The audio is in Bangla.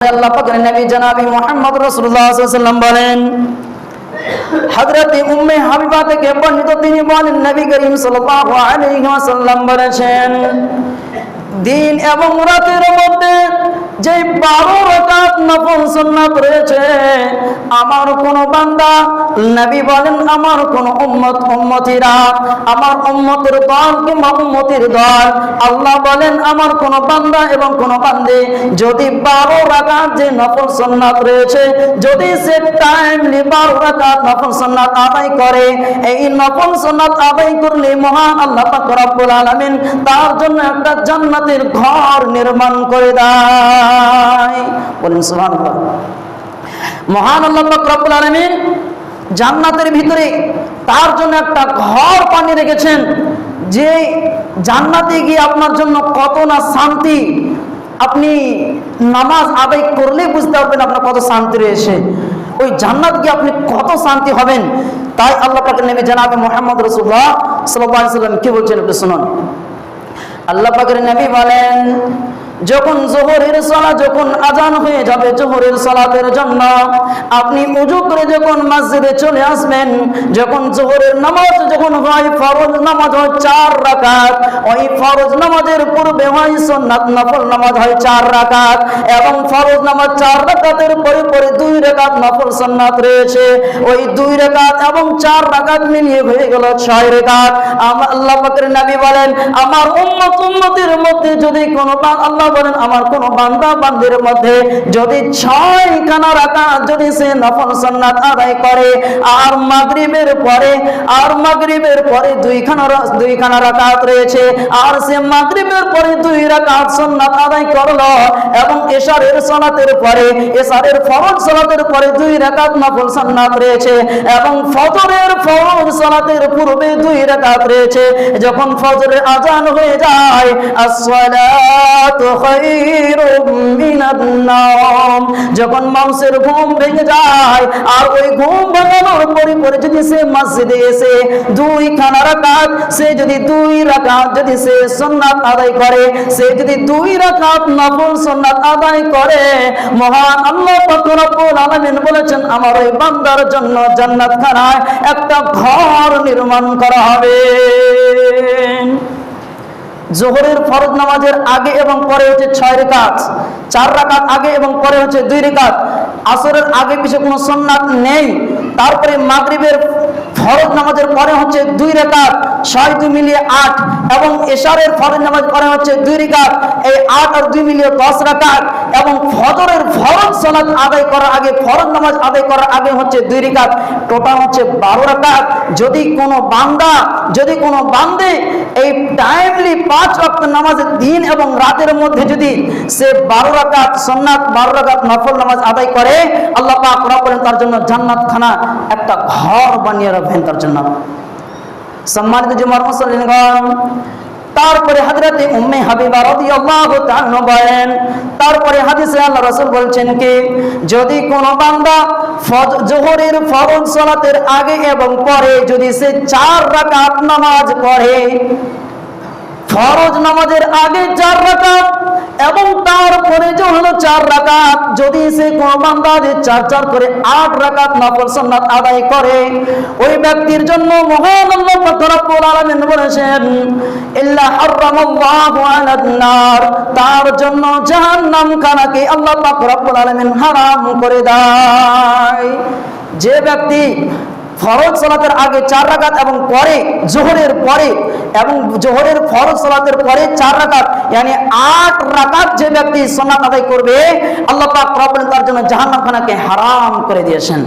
আল্লাহ পাকের নবী জনাবি মুহাম্মদ রাসূলুল্লাহ সাল্লাল্লাহু বলেন, হযরত উম্মে হাবিবা থেকে বর্ণিত তিনি বলেন, নবী করিম সাল্লাল্লাহু আলাইহি ওয়াসাল্লাম বলেছেন, দিন এবং রাতের মধ্যে যে বারো রাকাত নফল সুন্নাত রয়েছে আমার কোন বান্দা, নবী বলেন, আমার কোন উম্মত, উম্মতিরা, আমার উম্মতের দল কিংবা উম্মতির দল। আল্লাহ বলেন, আমার কোন বান্দা এবং কোন বান্দে, যদি বারো রাকাত যে নফল সুন্নাত রয়েছে, যদি সে টাইমলি বারো রাকাত নফল সুন্নাত আদায় করে, এই নফল সুন্নাত আদায় করলে মহান আল্লাহ পাক আলামিন তার জন্য একটা জান্নাতের ঘর নির্মাণ করে দেয়। বলেন সুবহানাল্লাহ। মহান আল্লাহ পাক রব্বুল আলামিন জান্নাতের ভিতরে তার জন্য একটা ঘর পানি রেখেছেন, যে জান্নাতে গিয়ে আপনার জন্য কত না শান্তি। আপনি নামাজ আদায় করলে বুঝতে পারবেন আপনার কত শান্তি রয়েছে। ওই জান্নাত গিয়ে আপনি কত শান্তি হবেন। তাই আল্লাহ পাকের নেমে জানাবে মোহাম্মদ রসুল্লাহ সাল্লাহ সাল্লাম কি বলছেন একটু শুনুন। আল্লাহ পাকের নবী বলেন যখন জোহরের সালা যখন আজান হয়ে যাবে জোহরের সালাতের জন্য, আপনি উজু করে যখন মসজিদে চলে আসবেন, যখন জোহরের নামাজ যখন হয়, ফরজ নামাজ হয় চার রাকাত। ওই ফরজ নামাজের পূর্বে হয় সুন্নাত, নফল নামাজ হয় চার রাকাত এবং ফরজ নামাজ চার রাকাতের পরে পরে দুই রাকাত নফল সুন্নাত রয়েছে। ওই দুই রাকাত এবং চার রাকাত মিলিয়ে হয়ে গেল ছয় আমার আল্লাহ পাকের নবী বলেন, আমার উম্মত উম্মতের মধ্যে যদি কোনো আল্লাহ বলেন, আমার কোন বান্দা বান্দির মধ্যে যদি ছয় খানা রাকাত যদি সে নফল সুন্নাত আদায় করে, আর মাগরিবের পরে, আর মাগরিবের পরে দুইখানা দুইখানা রাকাত রয়েছে, আর সে মাগরিবের পরে দুই রাকাত সুন্নাত আদায় করল, এবং এশারের সালাতের পরে, এশারের ফরজ সালাতের পরে দুই রাকাত নফল সুন্নাত রয়েছে, এবং ফজরের ফরজ সালাতের পূর্বে দুই রাকাত রয়েছে, যখন ফজরের আজান হয়ে যায়, আসসালাতু যখন মানুষের ঘুম ভেঙে যায়, আর ওই ঘুম ভাঙানোর পরে পরে যদি সে মসজিদে এসে দুই খানা রাকাত, সে যদি দুই রাকাত যদি সে সুন্নাত আদায় করে, সে যদি দুই রাকাত নফল সুন্নাত আদায় করে, মহান আল্লাহ বলেছেন, আমার ওই বান্দার জন্য জান্নাত খানায় একটা ঘর নির্মাণ করা হবে। জোহরের ফরজ নামাজের আগে এবং পরে হচ্ছে ছয় রেখাত, চার রাকাত আগে এবং পরে হচ্ছে দুই রেখাত। আসরের আগে পিছিয়ে কোনো সন্ন্যাত নেই, তারপরে মাগরিবের ফরজ নামাজের পরে হচ্ছে দুই রেখাত ছয় দুই মিলিয়ে আট, এবং এশারের ফরজ নামাজ পরে হচ্ছে দুই রেখাত। এই আট আর দুই মিলিয়ে দশ রাকাত এবং ফজরের ফরজ সালাত আদায় করার আগে, ফরজ নামাজ আদায় করার আগে হচ্ছে দুই রেখাত টোটাল হচ্ছে বারো রাকাত। যদি কোনো বান্দা, যদি কোনো বান্দে এই টাইমলি পাঁচ ওয়াক্ত নামাজের দিন এবং রাতের মধ্যে যদি সে বারো রাকাত সন্ন্যাত বারো রাকাত নফল নামাজ আদায় করে, আল্লাহ পাক করেন তার জন্য জান্নাত খানা একটা ঘর বানিয়ে রাখবেন তার জন্য। সম্মানিত জুমার মুসলিমগণ তারপরে হাজরাতে উম্মে হাবিবা রাদিয়াল্লাহু তাআলা বলেন, তারপরে হাদিসে আল্লাহ রাসূল বলছেন কি, যদি কোন বান্দা ফজ, জোহরের ফরজ সালাতের আগে এবং পরে যদি সে চার রাকাত নামাজ পড়ে ফরজ নামাজের আগে চার রাকাত এবং তারপরে যে হলো চার রাকাত, যদি সে কোন বান্দা যে চার চার করে আট রাকাত নফল সুন্নাত আদায় করে, ওই ব্যক্তির জন্য মহান আল্লাহ রব্বুল আলামিন বলেছেন, ইল্লা হারামাল্লাহু আলান নার তার জন্য জাহান্নাম খানাকে আল্লাহ পাক রব্বুল আলামিন হারাম করে দেয়। যে ব্যক্তি ফরজ সলাতের আগে চার রাকাত এবং পরে জোহরের পরে এবং জোহরের ফরজ সলাতের পরে চার রাকাত মানে আট রাকাত যে ব্যক্তি সোনাত আদায় করবে, আল্লাহ পাক রব্বুল তার জন্য জাহান্নামখানাকে হারাম করে দিয়েছেন।